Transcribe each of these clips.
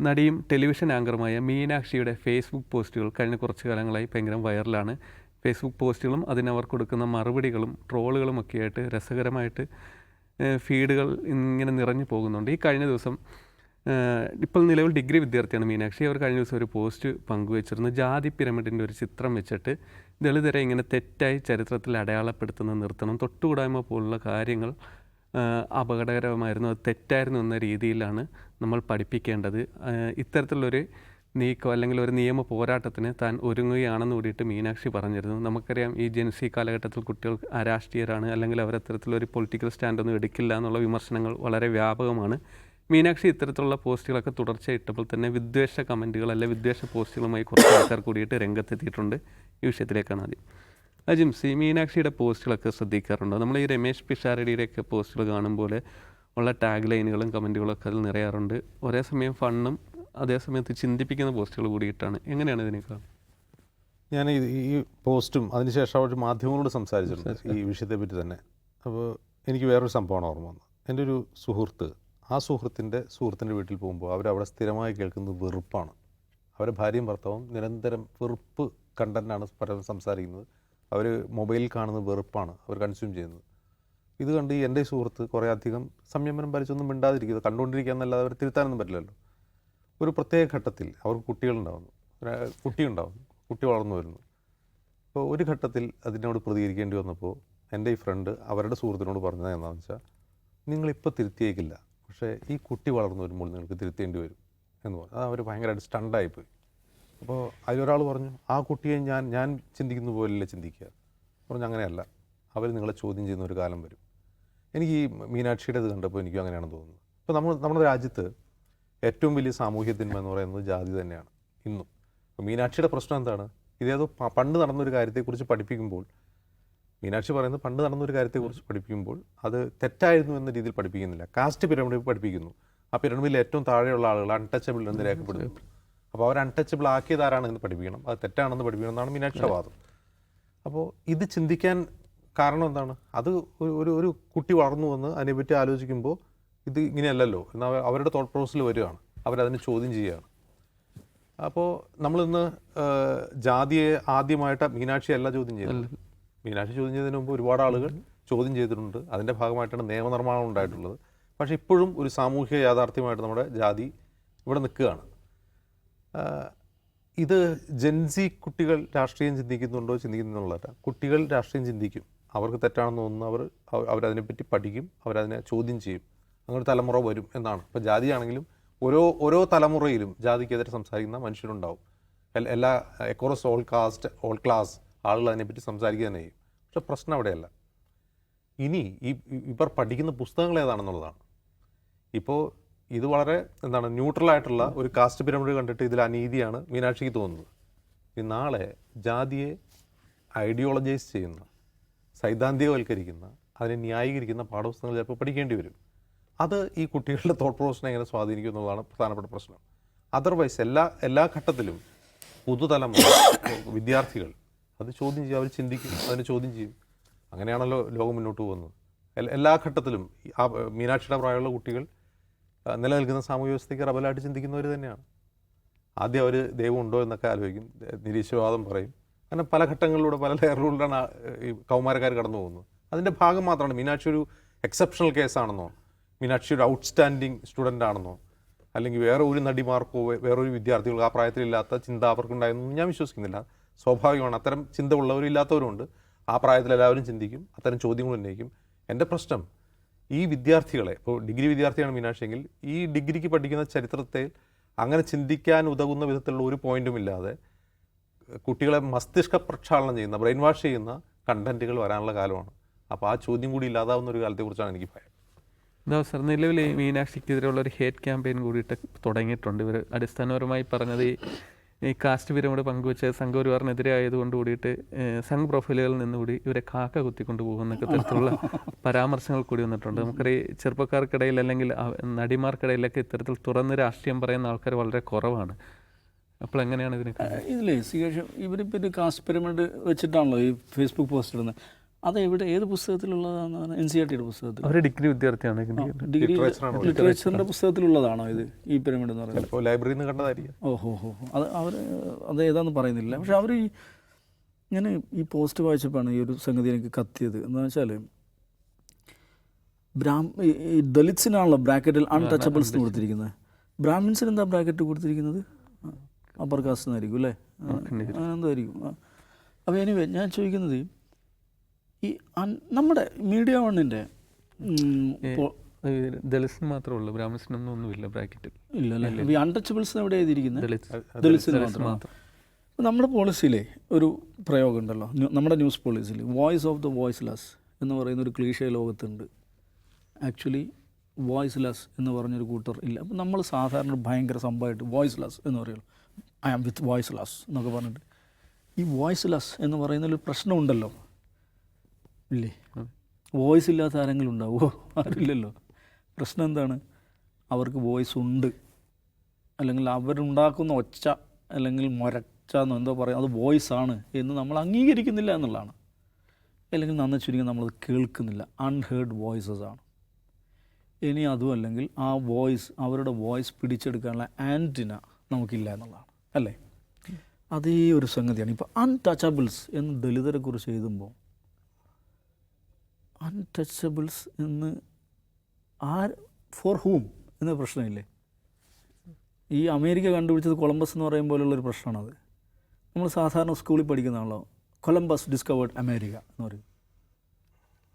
നടിയും television ആങ്കറുമായ മീനാക്ഷിയുടെ Facebook പോസ്റ്റുകൾ കഴിഞ്ഞ കുറച്ച് കാലങ്ങളായി ഭയങ്കര വൈറലാണ്. ഫേസ്ബുക്ക് പോസ്റ്റുകളും അതിനവർ കൊടുക്കുന്ന മറുപടികളും ട്രോളുകളും ഒക്കെയായിട്ട് രസകരമായിട്ട് ഫീഡുകൾ ഇങ്ങനെ നിറഞ്ഞു പോകുന്നുണ്ട്. ഈ കഴിഞ്ഞ ദിവസം ഇപ്പോൾ നിലവിൽ ഡിഗ്രി വിദ്യാർത്ഥിയാണ് മീനാക്ഷി. അവർ കഴിഞ്ഞ ദിവസം ഒരു പോസ്റ്റ് പങ്കുവച്ചിരുന്നു. ജാതി പിരമിഡിന്റെ ഒരു ചിത്രം വെച്ചിട്ട് ദളിതരെ ഇങ്ങനെ തെറ്റായി ചരിത്രത്തിൽ അടയാളപ്പെടുത്തുന്നത് നിർത്തണം തൊട്ടുകൂടായ്മ പോലുള്ള കാര്യങ്ങൾ അപകടകരമായിരുന്നു അത് തെറ്റായിരുന്നു എന്ന രീതിയിലാണ് നമ്മൾ പഠിപ്പിക്കേണ്ടത് ഇത്തരത്തിലുള്ളൊരു നീക്കം അല്ലെങ്കിൽ ഒരു നിയമ പോരാട്ടത്തിന് താൻ ഒരുങ്ങുകയാണെന്ന് കൂടിയിട്ട് മീനാക്ഷി പറഞ്ഞിരുന്നു. നമുക്കറിയാം ഈ ജെൻസി കാലഘട്ടത്തിൽ കുട്ടികൾ അരാഷ്ട്രീയരാണ് അല്ലെങ്കിൽ അവർ അത്തരത്തിലൊരു പൊളിറ്റിക്കൽ സ്റ്റാൻഡൊന്നും എടുക്കില്ല എന്നുള്ള വിമർശനങ്ങൾ വളരെ വ്യാപകമാണ്. മീനാക്ഷി ഇത്തരത്തിലുള്ള പോസ്റ്റുകളൊക്കെ തുടർച്ചയായിട്ടപ്പോൾ തന്നെ വിദ്വേഷ കമന്റുകൾ അല്ലെ വിദ്വേഷ പോസ്റ്റുകളുമായി കുറച്ച് ആൾക്കാർ കൂടിയിട്ട് രംഗത്തെത്തിയിട്ടുണ്ട്. ഈ വിഷയത്തിലേക്കാണ് ആദ്യം. അജിംസി മീനാക്ഷിയുടെ പോസ്റ്റുകളൊക്കെ ശ്രദ്ധിക്കാറുണ്ടോ? നമ്മൾ ഈ രമേശ് പിഷാരടിയുടെയൊക്കെ പോസ്റ്റുകൾ കാണുമ്പോൾ ഉള്ള ടാഗ് ലൈനുകളും കമന്റുകളൊക്കെ അതിൽ നിറയാറുണ്ട്. ഒരേ സമയം ഫണ്ണും അതേ സമയത്ത് ചിന്തിപ്പിക്കുന്ന പോസ്റ്റുകൾ കൂടിയിട്ടാണ്. എങ്ങനെയാണ് ഇതിനേക്കാൾ ഞാൻ ഈ പോസ്റ്റും അതിനുശേഷം അവർ മാധ്യമങ്ങളോട് സംസാരിച്ചിട്ടുണ്ട് ഈ വിഷയത്തെ വിഷയത്തെപ്പറ്റി തന്നെ. അപ്പോൾ എനിക്ക് വേറൊരു സംഭവമാണ് ഓർമ്മ വന്നത്. എന്റെ ഒരു സുഹൃത്ത് ആ സുഹൃത്തിന്റെ സുഹൃത്തിന്റെ വീട്ടിൽ പോകുമ്പോൾ അവരവിടെ സ്ഥിരമായി കേൾക്കുന്നത് വെറുപ്പാണ്. അവരുടെ ഭാര്യയും ഭർത്താവും നിരന്തരം വെറുപ്പ് കണ്ടന്റാണ് പലരും സംസാരിക്കുന്നത്. അവർ മൊബൈലിൽ കാണുന്നത് വെറുപ്പാണ്. അവർ കൺസ്യൂം ചെയ്യുന്നത്. ഇത് കണ്ട് ഈ എന്റെ സുഹൃത്ത് കുറേ അധികം സംയമനം പാലിച്ചൊന്നും മിണ്ടാതിരിക്കുന്നത് കണ്ടുകൊണ്ടിരിക്കുക എന്നല്ലാതെ അവർ തിരുത്താനൊന്നും പറ്റില്ലല്ലോ. ഒരു പ്രത്യേക ഘട്ടത്തിൽ അവർക്ക് കുട്ടികളുണ്ടാവുന്നു. കുട്ടി കുട്ടിയുണ്ടാവുന്നു. കുട്ടി വളർന്നു വരുന്നു. അപ്പോൾ ഒരു ഘട്ടത്തിൽ അതിനോട് പ്രതികരിക്കേണ്ടി വന്നപ്പോൾ എന്റെ ഈ ഫ്രണ്ട് അവരുടെ സുഹൃത്തിനോട് പറഞ്ഞത് എന്താണെന്ന് വെച്ചാൽ നിങ്ങളിപ്പോൾ തിരുത്തിയേക്കില്ല. പക്ഷേ ഈ കുട്ടി വളർന്നു വരുമ്പോൾ നിങ്ങൾക്ക് തിരുത്തേണ്ടി വരും. എന്ന് പറഞ്ഞു. അത് അവർ ഭയങ്കരമായിട്ട് സ്റ്റണ്ടായിപ്പോയി അപ്പോൾ അതിലൊരാൾ പറഞ്ഞു ആ കുട്ടിയെ ഞാൻ ഞാൻ ചിന്തിക്കുന്ന പോലെയല്ലേ ചിന്തിക്കുക. പറഞ്ഞു അങ്ങനെയല്ല. അവർ നിങ്ങളെ ചോദ്യം ചെയ്യുന്ന ഒരു കാലം വരും. എനിക്ക് ഈ മീനാക്ഷിയുടെ ഇത് കണ്ടപ്പോൾ എനിക്കും അങ്ങനെയാണ് തോന്നുന്നത് ഇപ്പോൾ നമ്മൾ നമ്മുടെ രാജ്യത്ത് ഏറ്റവും വലിയ സാമൂഹ്യ തിന്മ എന്ന് പറയുന്നത് ജാതി തന്നെയാണ് ഇന്നും. അപ്പോൾ മീനാക്ഷിയുടെ പ്രശ്നം എന്താണ്? ഇതേതോ പണ്ട് നടന്നൊരു കാര്യത്തെക്കുറിച്ച് പഠിപ്പിക്കുമ്പോൾ മീനാക്ഷി പറയുന്നത് പണ്ട് നടന്നൊരു കാര്യത്തെക്കുറിച്ച് പഠിപ്പിക്കുമ്പോൾ അത് തെറ്റായിരുന്നു എന്ന രീതിയിൽ പഠിപ്പിക്കുന്നില്ല. കാസ്റ്റ് പിരമിഡ് പഠിപ്പിക്കുന്നു. ആ പിരമിഡിൽ ഏറ്റവും താഴെയുള്ള ആളുകൾ അൺടച്ചബിൾ എന്ന് രേഖപ്പെടുത്തുന്നു. അപ്പോൾ അവർ അൺടച്ചബിൾ ആക്കിയതാരാണ് ആരാണെന്ന് പഠിപ്പിക്കണം. അത് തെറ്റാണെന്ന് പഠിപ്പിക്കണം എന്നാണ് മീനാക്ഷിയുടെ വാദം. അപ്പോൾ ഇത് ചിന്തിക്കാൻ കാരണം എന്താണ്? അത് ഒരു ഒരു കുട്ടി വളർന്നു വന്ന് അതിനെപ്പറ്റി ആലോചിക്കുമ്പോൾ ഇത് ഇങ്ങനെയല്ലല്ലോ. എന്ന് അവരുടെ തോട്ട് പ്രോസസ്സിൽ വരികയാണ്. അവരതിനെ ചോദ്യം ചെയ്യുകയാണ്. അപ്പോൾ നമ്മളിന്ന് ജാതിയെ ആദ്യമായിട്ട് മീനാക്ഷി അല്ല ചോദ്യം ചെയ്തത്. മീനാക്ഷി ചോദ്യം ചെയ്തതിന് മുമ്പ് ഒരുപാട് ആളുകൾ ചോദ്യം ചെയ്തിട്ടുണ്ട്. അതിന്റെ ഭാഗമായിട്ടാണ് നിയമനിർമ്മാണം ഉണ്ടായിട്ടുള്ളത്. പക്ഷേ ഇപ്പോഴും ഒരു സാമൂഹിക യാഥാർത്ഥ്യമായിട്ട് നമ്മുടെ ജാതി ഇവിടെ നിൽക്കുകയാണ്. ഇത് ജെൻസി കുട്ടികൾ രാഷ്ട്രീയം ചിന്തിക്കുന്നുണ്ടോ? ചിന്തിക്കുന്നുള്ളതല്ല. കുട്ടികൾ രാഷ്ട്രീയം ചിന്തിക്കും. അവർക്ക് തെറ്റാണെന്ന് തോന്നുന്നു. അവർ അവ- അവരതിനെപ്പറ്റി പഠിക്കും അവരതിനെ ചോദ്യം ചെയ്യും. അങ്ങനെ തലമുറ വരും എന്നാണ്. ഇപ്പോൾ ജാതിയാണെങ്കിലും ഓരോ ഓരോ തലമുറയിലും ജാതിക്കെതിരെ സംസാരിക്കുന്ന മനുഷ്യരുണ്ടാവും. എല്ലാ across all caste all class ആളുകൾ അതിനെപ്പറ്റി സംസാരിക്കുക തന്നെ ചെയ്യും. പക്ഷെ പ്രശ്നം അവിടെയല്ല. ഇനി ഈ ഇവർ പഠിക്കുന്ന പുസ്തകങ്ങൾ ഏതാണെന്നുള്ളതാണ്. ഇപ്പോൾ ഇത് വളരെ എന്താണ് ന്യൂട്രലായിട്ടുള്ള ഒരു കാസ്റ്റ് പിരമിഡ് കണ്ടിട്ട് ഇതിൽ അനീതിയാണ് മീനാക്ഷിക്ക് തോന്നുന്നത്. ഈ നാളെ ജാതിയെ ഐഡിയോളജൈസ് ചെയ്യുന്ന സൈദ്ധാന്തികവൽക്കരിക്കുന്ന അതിനെ ന്യായീകരിക്കുന്ന പാഠപുസ്തകങ്ങൾ ചിലപ്പോൾ പഠിക്കേണ്ടി വരും. അത് ഈ കുട്ടികളുടെ തോട്ട് പ്രോസസ്സിനെ എങ്ങനെ സ്വാധീനിക്കും എന്നുള്ളതാണ് പ്രധാനപ്പെട്ട പ്രശ്നം. അതർവൈസ് എല്ലാ എല്ലാ ഘട്ടത്തിലും പുതുതലമുറ വിദ്യാർത്ഥികൾ അത് ചോദ്യം ചെയ്യും അവർ ചിന്തിക്കും അതിനെ ചോദ്യം ചെയ്യും. അങ്ങനെയാണല്ലോ ലോകം മുന്നോട്ട് പോകുന്നത്. എല്ലാ ഘട്ടത്തിലും ആ മീനാക്ഷിയുടെ പ്രായമുള്ള കുട്ടികൾ നിലനിൽക്കുന്ന സാമൂഹ്യ വ്യവസ്ഥയ്ക്ക് റബലായിട്ട് ചിന്തിക്കുന്നവർ തന്നെയാണ്. ആദ്യം അവർ ദൈവം ഉണ്ടോ എന്നൊക്കെ ആലോചിക്കും നിരീശ്വരവാദം പറയും. അങ്ങനെ പല ഘട്ടങ്ങളിലൂടെ പല ലെയറിലൂടെയാണ് ഈ കൗമാരക്കാർ കടന്നു പോകുന്നത്. അതിന്റെ ഭാഗം മാത്രമാണ് മീനാക്ഷി ഒരു എക്സെപ്ഷണൽ കേസാണെന്നോ മീനാക്ഷി ഒരു ഔട്ട്സ്റ്റാൻഡിങ് സ്റ്റുഡന്റ് ആണെന്നോ അല്ലെങ്കിൽ വേറെ ഒരു നടിമാർക്കോ വേറൊരു വിദ്യാർത്ഥികൾക്കോ ആ പ്രായത്തിലില്ലാത്ത ചിന്ത അവർക്കുണ്ടായെന്നൊന്നും ഞാൻ വിശ്വസിക്കുന്നില്ല. സ്വാഭാവികമാണ് അത്തരം ചിന്ത ഉള്ളവരും ഇല്ലാത്തവരുമുണ്ട്. ആ പ്രായത്തിൽ എല്ലാവരും ചിന്തിക്കും അത്തരം ചോദ്യങ്ങൾ ഉന്നയിക്കും. എന്റെ പ്രശ്നം ഈ വിദ്യാർത്ഥികളെ ഇപ്പോൾ ഡിഗ്രി വിദ്യാർത്ഥിയാണ് മീനാക്ഷിയെങ്കിൽ ഈ ഡിഗ്രിക്ക് പഠിക്കുന്ന ചരിത്രത്തെ അങ്ങനെ ചിന്തിക്കാൻ ഉതകുന്ന വിധത്തിലുള്ള ഒരു പോയിന്റും ഇല്ലാതെ കുട്ടികളെ മസ്തിഷ്ക പ്രക്ഷാളനം ചെയ്യുന്ന ബ്രെയിൻ വാഷ് ചെയ്യുന്ന കണ്ടന്റുകൾ വരാനുള്ള കാലമാണ്. അപ്പോൾ ആ ചോദ്യം കൂടി ഇല്ലാതാവുന്ന ഒരു കാലത്തെക്കുറിച്ചാണ് എനിക്ക് ഭയം എന്താ സർ നിലവിൽ ഈ മീനാക്ഷിക്കെതിരെയുള്ള ഒരു ഹേറ്റ് ക്യാമ്പയിൻ കൂടിയിട്ട് തുടങ്ങിയിട്ടുണ്ട്. ഇവർ അടിസ്ഥാനപരമായി പറഞ്ഞത് ഈ കാസ്റ്റ് പിരമിഡ് പങ്കുവെച്ച സംഘപരിവാറിനെതിരെ ആയതുകൊണ്ട് കൂടിയിട്ട് സംഘ് പ്രൊഫൈലുകളിൽ നിന്നുകൂടി ഇവരെ കാക്ക കുത്തിക്കൊണ്ട് പോകുന്നൊക്കെ തരത്തിലുള്ള പരാമർശങ്ങൾ കൂടി വന്നിട്ടുണ്ട്. നമുക്കറിയാം ചെറുപ്പക്കാർക്കിടയിൽ അല്ലെങ്കിൽ നടിമാർക്കിടയിലൊക്കെ ഇത്തരത്തിൽ തുറന്ന് രാഷ്ട്രീയം പറയുന്ന ആൾക്കാർ വളരെ കുറവാണ്. അപ്പോൾ എങ്ങനെയാണ് ഇതിന് ഇതിലേ ശേഷം ഇവരിപ്പോൾ ഒരു കാസ്റ്റ് പിരമിഡ് വെച്ചിട്ടാണല്ലോ ഈ ഫേസ്ബുക്ക് പോസ്റ്റ് ഇടുന്നത് അത് എവിടെ ഏത് പുസ്തകത്തിലുള്ളതാണെന്ന് എൻ സി ആർ ടിയുടെ പുസ്തകത്തിൽ അവർ ഡിഗ്രി വിദ്യാർത്ഥിയാണ് ഡിഗ്രി ലിറ്ററേച്ചറിന്റെ പുസ്തകത്തിലുള്ളതാണോ ഇത് ഈ പിരമിഡ് എന്ന് പറയുന്നത്? ലൈബ്രറിയിൽ നിന്ന് കണ്ടതായിരിക്കും. ഓഹോ ഹോ ഹോ. അത് അവർ അത് ഏതാണെന്ന് പറയുന്നില്ല. പക്ഷെ അവർ ഈ ഞാൻ ഈ പോസ്റ്റ് വായിച്ചപ്പോഴാണ് ഈ ഒരു സംഗതി എനിക്ക് കത്തിയത്. എന്ന് വെച്ചാൽ ബ്രാഹ്മ ഈ- ദലിത്സിനാണല്ലോ ബ്രാക്കറ്റിൽ അൺടച്ചബിൾസ് എന്ന് കൊടുത്തിരിക്കുന്നത്. ബ്രാഹ്മിൻസിന് എന്താ ബ്രാക്കറ്റ് കൊടുത്തിരിക്കുന്നത്? അപ്പർ കാസ്റ്റ് എന്നായിരിക്കും അല്ലേ? എന്തായിരിക്കും? അപ്പോൾ എനിവേ ഞാൻ ചോദിക്കുന്നത് ഈ നമ്മുടെ മീഡിയ വണ്ണിന്റെ ദളിത്സിന് മാത്രമേ ഉള്ളൂ. ബ്രാഹ്മിൻസിനൊന്നും ഒന്നുമില്ല ബ്രാക്കറ്റിൽ. ഇല്ല അല്ലേ ഈ അൺടച്ചബിൾസ് എവിടെ എഴുതിയിരിക്കുന്നത്? ദളിത്സ് ദളിത്സിന് ദളിത്സിന് മാത്രം. മാത്രം. നമ്മുടെ പോളിസിയിലെ ഒരു പ്രയോഗം ഉണ്ടല്ലോ. നമ്മുടെ ന്യൂസ് പോളിസിയിൽ വോയിസ് ഓഫ് ദ വോയിസ്ലെസ് എന്ന് പറയുന്ന ഒരു ക്ലീഷ ലോകത്തുണ്ട്. ആക്ച്വലി വോയിസ്ലെസ് എന്ന് പറഞ്ഞൊരു കൂട്ടർ ഇല്ല. അപ്പം നമ്മൾ സാധാരണ ഭയങ്കര സംഭവമായിട്ട് വോയിസ്ലെസ് എന്ന് പറയുള്ളൂ. I am with voiceless എന്നൊക്കെ പറഞ്ഞിട്ട്. ഈ വോയിസ് ലെസ് എന്ന് പറയുന്നൊരു പ്രശ്നമുണ്ടല്ലോ. ഇല്ലേ? വോയിസ് ഇല്ലാത്ത ആരെങ്കിലും ഉണ്ടാവുമോ? ആരില്ലല്ലോ. പ്രശ്നം എന്താണ്? അവർക്ക് വോയിസ് ഉണ്ട്. അല്ലെങ്കിൽ അവരുണ്ടാക്കുന്ന ഒച്ച അല്ലെങ്കിൽ മൊരച്ച എന്നോ എന്തോ പറയാം. അത് വോയിസ് ആണ് എന്ന് നമ്മൾ അംഗീകരിക്കുന്നില്ല എന്നുള്ളതാണ്. അല്ലെങ്കിൽ നന്ന ചുരുങ്ങി നമ്മളത് കേൾക്കുന്നില്ല. അൺഹേർഡ് വോയിസസ് ആണ്. ഇനി അതും അല്ലെങ്കിൽ ആ വോയിസ് അവരുടെ വോയിസ് പിടിച്ചെടുക്കാനുള്ള ആന്റിന നമുക്കില്ല എന്നുള്ളതാണ്. അല്ലേ? അതേ ഒരു സംഗതിയാണ്. ഇപ്പോൾ അൺടച്ചബിൾസ് എന്ന് ദളിതരെക്കുറിച്ച് കുറിച്ച് എഴുതുമ്പോൾ അൺടച്ചബിൾസ് എന്ന് ആർ ഫോർ ഹൂം എന്ന പ്രശ്നമില്ലേ? ഈ അമേരിക്ക കണ്ടുപിടിച്ചത് കൊളംബസ് എന്ന് പറയും പോലുള്ളൊരു പ്രശ്നമാണത്. നമ്മൾ സാധാരണ സ്കൂളിൽ പഠിക്കുന്നതാണല്ലോ കൊളംബസ് ഡിസ്കവേർഡ് അമേരിക്ക എന്ന് പറയും.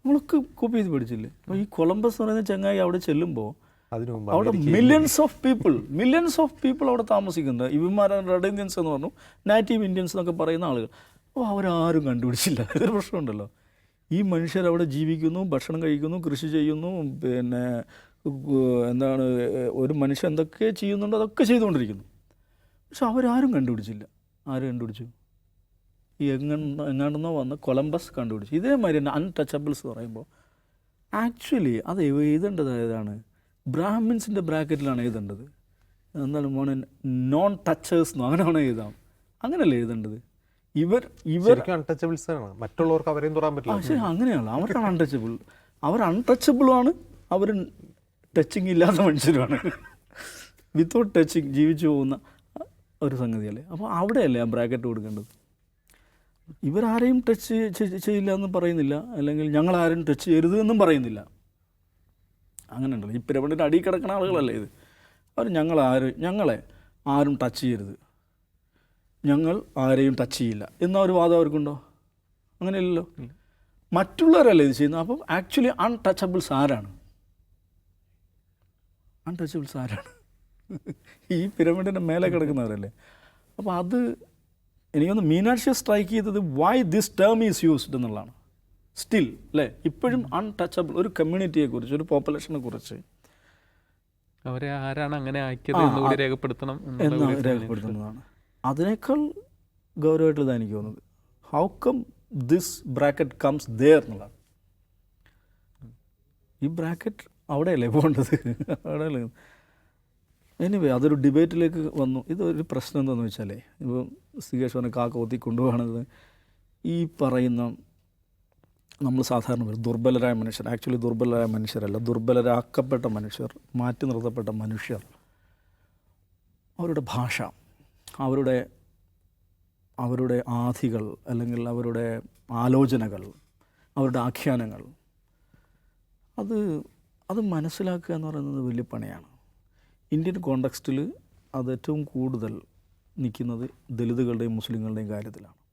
നമ്മളൊക്കെ കോപ്പി ചെയ്ത് പഠിച്ചില്ലേ? അപ്പോൾ ഈ കൊളംബസ് എന്ന് പറയുന്ന ചങ്ങായി അവിടെ ചെല്ലുമ്പോൾ അവിടെ millions of people millions of people അവിടെ താമസിക്കുന്നത്. ഇവന്മാരാണ് റെഡ് ഇന്ത്യൻസ് എന്ന് പറഞ്ഞു. നാറ്റീവ് ഇന്ത്യൻസ് എന്നൊക്കെ പറയുന്ന ആളുകൾ. അപ്പോൾ അവരാരും കണ്ടുപിടിച്ചില്ല. ഇതൊരു പ്രശ്നമുണ്ടല്ലോ. ഈ മനുഷ്യർ അവിടെ ജീവിക്കുന്നു ഭക്ഷണം കഴിക്കുന്നു കൃഷി ചെയ്യുന്നു പിന്നെ എന്താണ് ഒരു മനുഷ്യൻ എന്തൊക്കെ ചെയ്യുന്നുണ്ടോ അതൊക്കെ ചെയ്തുകൊണ്ടിരിക്കുന്നു. പക്ഷെ അവരാരും കണ്ടുപിടിച്ചില്ല. ആര് കണ്ടുപിടിച്ചു? ഈ എങ്ങനെ എങ്ങാണ്ടെന്നോ വന്ന് കൊളംബസ് കണ്ടുപിടിച്ചു. ഇതേമാതിരി തന്നെ അൺടച്ചബിൾസ് പറയുമ്പോൾ ആക്ച്വലി അത് എഴുതേണ്ടത് ഏതാണ് ബ്രാഹ്മിൻസിന്റെ ബ്രാക്കറ്റിലാണ് എഴുതേണ്ടത്. എന്താണ് മോനെ നോൺ ടച്ചേഴ്സ് എന്നോ അങ്ങനെയാണോ എഴുതാം. അങ്ങനെയല്ലേ എഴുതേണ്ടത്? ഇവർ ഇവർ അൺടച്ചബിൾസ് ആണ്. മറ്റുള്ളവർക്ക് അവരെയും തൊടാൻ പറ്റില്ല. പക്ഷേ അങ്ങനെയാണ്. അവരാണ് അൺടച്ചബിൾ അവർ അൺടച്ചബിളുമാണ് അവർ ടച്ചിങ് ഇല്ലാത്ത മനുഷ്യരുമാണ്. വിത്തൗട്ട് ടച്ചിങ് ജീവിച്ചു പോകുന്ന ഒരു സംഗതിയല്ലേ? അപ്പോൾ അവിടെയല്ലേ ആ ബ്രാക്കറ്റ് കൊടുക്കേണ്ടത്? ഇവരാരെയും ടച്ച് ചെയ്യില്ല എന്ന് പറയുന്നില്ല. അല്ലെങ്കിൽ ഞങ്ങളാരും ടച്ച് ചെയ്യരുത് എന്നും പറയുന്നില്ല. അങ്ങനെ ഉണ്ടല്ലോ ഈ പിരമിഡിന്റെ അടിയിൽ കിടക്കുന്ന ആളുകളല്ലേ ഇത്? അവർ ഞങ്ങളാരും ഞങ്ങളെ ആരും ടച്ച് ചെയ്യരുത്. ഞങ്ങൾ ആരെയും ടച്ച് ചെയ്യില്ല. എന്ന ഒരു വാദം അവർക്കുണ്ടോ? അങ്ങനെയല്ലല്ലോ. മറ്റുള്ളവരല്ലേ ഇത് ചെയ്യുന്നത്? അപ്പം ആക്ച്വലി അൺടച്ചബിൾസ് ആരാണ്? അൺടച്ചബിൾസ് ആരാണ്? ഈ പിരമിഡിന്റെ മേലെ കിടക്കുന്നവരല്ലേ. അപ്പോൾ അത് എനിക്കൊന്ന് മീനാക്ഷി സ്ട്രൈക്ക് ചെയ്തത് why this term is used എന്നുള്ളതാണ്. സ്റ്റിൽ അല്ലേ ഇപ്പോഴും അൺടച്ചബിൾ ഒരു കമ്മ്യൂണിറ്റിയെ കുറിച്ച് ഒരു പോപ്പുലേഷനെ കുറിച്ച് അവരെ ആരാണ് അങ്ങനെ ആക്കിയത് രേഖപ്പെടുത്തണം രേഖപ്പെടുത്തുന്നതാണ്. അതിനേക്കാൾ ഗൗരവമായിട്ടുള്ളതാണ് എനിക്ക് തോന്നുന്നത്. How come this bracket comes there എന്നുള്ളതാണ്. ഈ ബ്രാക്കറ്റ് അവിടെയല്ലേ പോകേണ്ടത്? അവിടെയല്ലേ? എനിവേ അതൊരു ഡിബേറ്റിലേക്ക് വന്നു. ഇതൊരു പ്രശ്നം എന്താണെന്ന് വെച്ചാലേ ഇപ്പോൾ പറഞ്ഞ കാക്ക ഒത്തി കൊണ്ടുപോകണത് ഈ പറയുന്ന നമ്മൾ സാധാരണ പറയും ദുർബലരായ മനുഷ്യർ ആക്ച്വലി ദുർബലരായ മനുഷ്യരല്ല ദുർബലരാക്കപ്പെട്ട മനുഷ്യർ മാറ്റി നിർത്തപ്പെട്ട മനുഷ്യർ. അവരുടെ ഭാഷ അവരുടെ അവരുടെ ആധികൾ അല്ലെങ്കിൽ അവരുടെ ആലോചനകൾ അവരുടെ ആഖ്യാനങ്ങൾ അത് അത് മനസ്സിലാക്കുക എന്ന് പറയുന്നത് വലിയ പണിയാണ്. ഇന്ത്യൻ കോണ്ടക്സ്റ്റിൽ അത് ഏറ്റവും കൂടുതൽ നിൽക്കുന്നത് ദലിതുകളുടെയും മുസ്ലിങ്ങളുടെയും കാര്യത്തിലാണ്.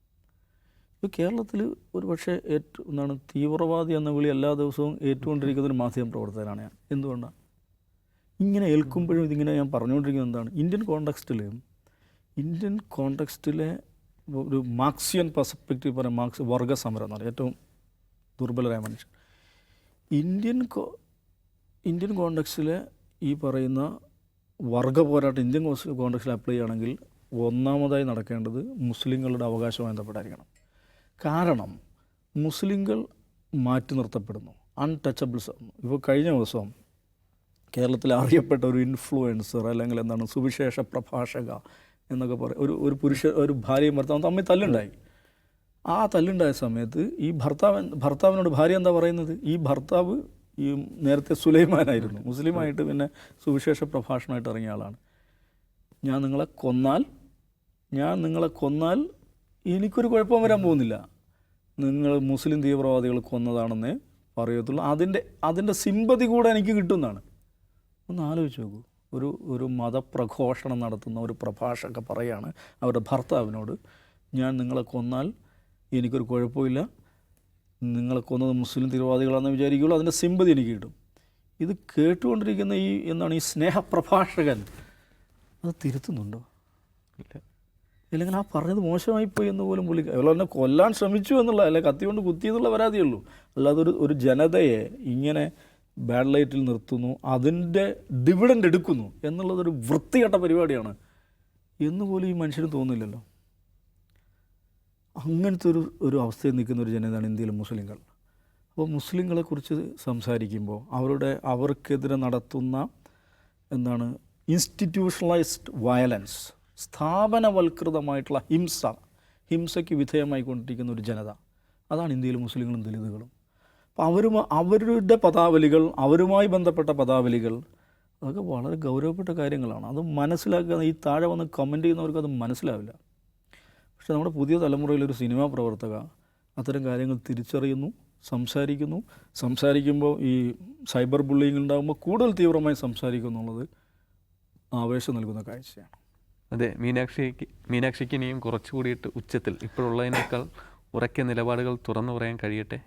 ഇപ്പോൾ കേരളത്തിൽ ഒരു പക്ഷേ ഏറ്റവും എന്താണ് തീവ്രവാദി എന്ന വിളി എല്ലാ ദിവസവും ഏറ്റുകൊണ്ടിരിക്കുന്ന ഒരു മാധ്യമ പ്രവർത്തകനാണ് ഞാൻ. എന്തുകൊണ്ടാണ് ഇങ്ങനെ ഏൽക്കുമ്പോഴും ഇതിങ്ങനെ ഞാൻ പറഞ്ഞുകൊണ്ടിരിക്കുന്നത് എന്താണ്? ഇന്ത്യൻ കോണ്ടക്സ്റ്റിൽ ഇന്ത്യൻ കോണ്ടക്സ്റ്റിലെ ഒരു മാർക്സിയൻ പെർസ്പെക്റ്റീവ് പറയാം മാർക്സ് വർഗ സമരം എന്ന് പറയും ഏറ്റവും ദുർബലരായ മനുഷ്യൻ. ഇന്ത്യൻ കോ ഇന്ത്യൻ കോണ്ടക്സ്റ്റിലെ ഈ പറയുന്ന വർഗ പോരാട്ടം ഇന്ത്യൻ കോണ്ടക്സ്റ്റിൽ അപ്ലൈ ചെയ്യുകയാണെങ്കിൽ ഒന്നാമതായി നടക്കേണ്ടത് മുസ്ലിങ്ങളുടെ അവകാശവുമായി ബന്ധപ്പെട്ടായിരിക്കണം. കാരണം മുസ്ലിങ്ങൾ മാറ്റി നിർത്തപ്പെടുന്നു. അൺടച്ചബിൾസ് ഇപ്പോൾ കഴിഞ്ഞ ദിവസം കേരളത്തിൽ അറിയപ്പെട്ട ഒരു ഇൻഫ്ലുവൻസർ അല്ലെങ്കിൽ എന്താണ് സുവിശേഷ പ്രഭാഷക എന്നൊക്കെ പറയും ഒരു ഒരു പുരുഷ ഒരു ഭാര്യയും ഭർത്താവും തമ്മിൽ തല്ലുണ്ടായി. ആ തല്ലുണ്ടായ സമയത്ത് ഈ ഭർത്താവൻ ഭർത്താവിനോട് ഭാര്യ എന്താ പറയുന്നത്? ഈ ഭർത്താവ് ഈ നേരത്തെ സുലൈമാനായിരുന്നു. മുസ്ലിമായിട്ട് പിന്നെ സുവിശേഷ പ്രഭാഷണമായിട്ട് ഇറങ്ങിയ ആളാണ്. ഞാൻ നിങ്ങളെ കൊന്നാൽ ഞാൻ നിങ്ങളെ കൊന്നാൽ എനിക്കൊരു കുഴപ്പം വരാൻ പോകുന്നില്ല. നിങ്ങൾ മുസ്ലിം തീവ്രവാദികൾ കൊന്നതാണെന്നേ പറയത്തുള്ളൂ. അതിന്റെ അതിന്റെ സിമ്പതി കൂടെ എനിക്ക് കിട്ടുന്നതാണ് ഒന്ന് ആലോചിച്ച് നോക്കൂ. ഒരു ഒരു മതപ്രഘോഷണം നടത്തുന്ന ഒരു പ്രഭാഷക പറയാണ് അവരുടെ ഭർത്താവിനോട് ഞാൻ നിങ്ങളെ കൊന്നാൽ എനിക്കൊരു കുഴപ്പമില്ല. നിങ്ങളെ കൊന്നത് മുസ്ലിം തീവ്രവാദികളാണെന്ന് വിചാരിക്കുള്ളൂ. അതിന്റെ സിമ്പതി എനിക്ക് കിട്ടും. ഇത് കേട്ടുകൊണ്ടിരിക്കുന്ന ഈ എന്താണ് ഈ സ്നേഹപ്രഭാഷകൻ അത് തിരുത്തുന്നുണ്ടോ? ഇല്ലെങ്കിൽ ആ പറഞ്ഞത് മോശമായിപ്പോയി എന്ന് പോലും പുള്ളി അതുപോലെ എന്നെ കൊല്ലാൻ ശ്രമിച്ചു എന്നുള്ള അല്ലെ കത്തി കൊണ്ട് കുത്തി എന്നുള്ള പരാതിയുള്ളൂ അല്ലാതെ ഒരു ഒരു ജനതയെ ഇങ്ങനെ ബാഡ് ലൈറ്റിൽ നിർത്തുന്നു അതിന്റെ ഡിവിഡന്റ് എടുക്കുന്നു എന്നുള്ളതൊരു വൃത്തികെട്ട പരിപാടിയാണ് എന്ന് പോലും ഈ മനുഷ്യന് തോന്നില്ലല്ലോ അങ്ങനത്തെ ഒരു ഒരു അവസ്ഥയിൽ നിൽക്കുന്ന ഒരു ജനതയാണ് ഇന്ത്യയിലെ മുസ്ലിങ്ങൾ. അപ്പോൾ മുസ്ലിങ്ങളെക്കുറിച്ച് സംസാരിക്കുമ്പോൾ അവരുടെ അവർക്കെതിരെ നടത്തുന്ന എന്താണ് ഇൻസ്റ്റിറ്റ്യൂഷണലൈസ്ഡ് വയലൻസ് സ്ഥാപനവൽകൃതമായിട്ടുള്ള ഹിംസ ഹിംസയ്ക്ക് വിധേയമായിക്കൊണ്ടിരിക്കുന്ന ഒരു ജനത. അതാണ് ഇന്ത്യയിലെ മുസ്ലിങ്ങളും ദലിതുകളും. അപ്പോൾ അവരും അവരുടെ പദാവലികൾ അവരുമായി ബന്ധപ്പെട്ട പദാവലികൾ അതൊക്കെ വളരെ ഗൗരവപ്പെട്ട കാര്യങ്ങളാണ്. അത് മനസ്സിലാക്കുക ഈ താഴെ വന്ന് കമന്റ് ചെയ്യുന്നവർക്ക് അത് മനസ്സിലാവില്ല. പക്ഷെ നമ്മുടെ പുതിയ തലമുറയിലൊരു സിനിമാ പ്രവർത്തക അത്തരം കാര്യങ്ങൾ തിരിച്ചറിയുന്നു സംസാരിക്കുന്നു. സംസാരിക്കുമ്പോൾ ഈ സൈബർ ബുള്ളിങ് ഉണ്ടാകുമ്പോൾ കൂടുതൽ തീവ്രമായി സംസാരിക്കും എന്നുള്ളത് ആവേശം നൽകുന്ന കാഴ്ചയാണ്. അതെ മീനാക്ഷിക്ക് മീനാക്ഷിക്ക് ഇനിയും കുറച്ചുകൂടിയിട്ട് ഉച്ചത്തിൽ ഇപ്പോഴുള്ളതിനേക്കാൾ ഉറക്കെ നിലപാടുകൾ തുറന്നു പറയാൻ കഴിയട്ടെ?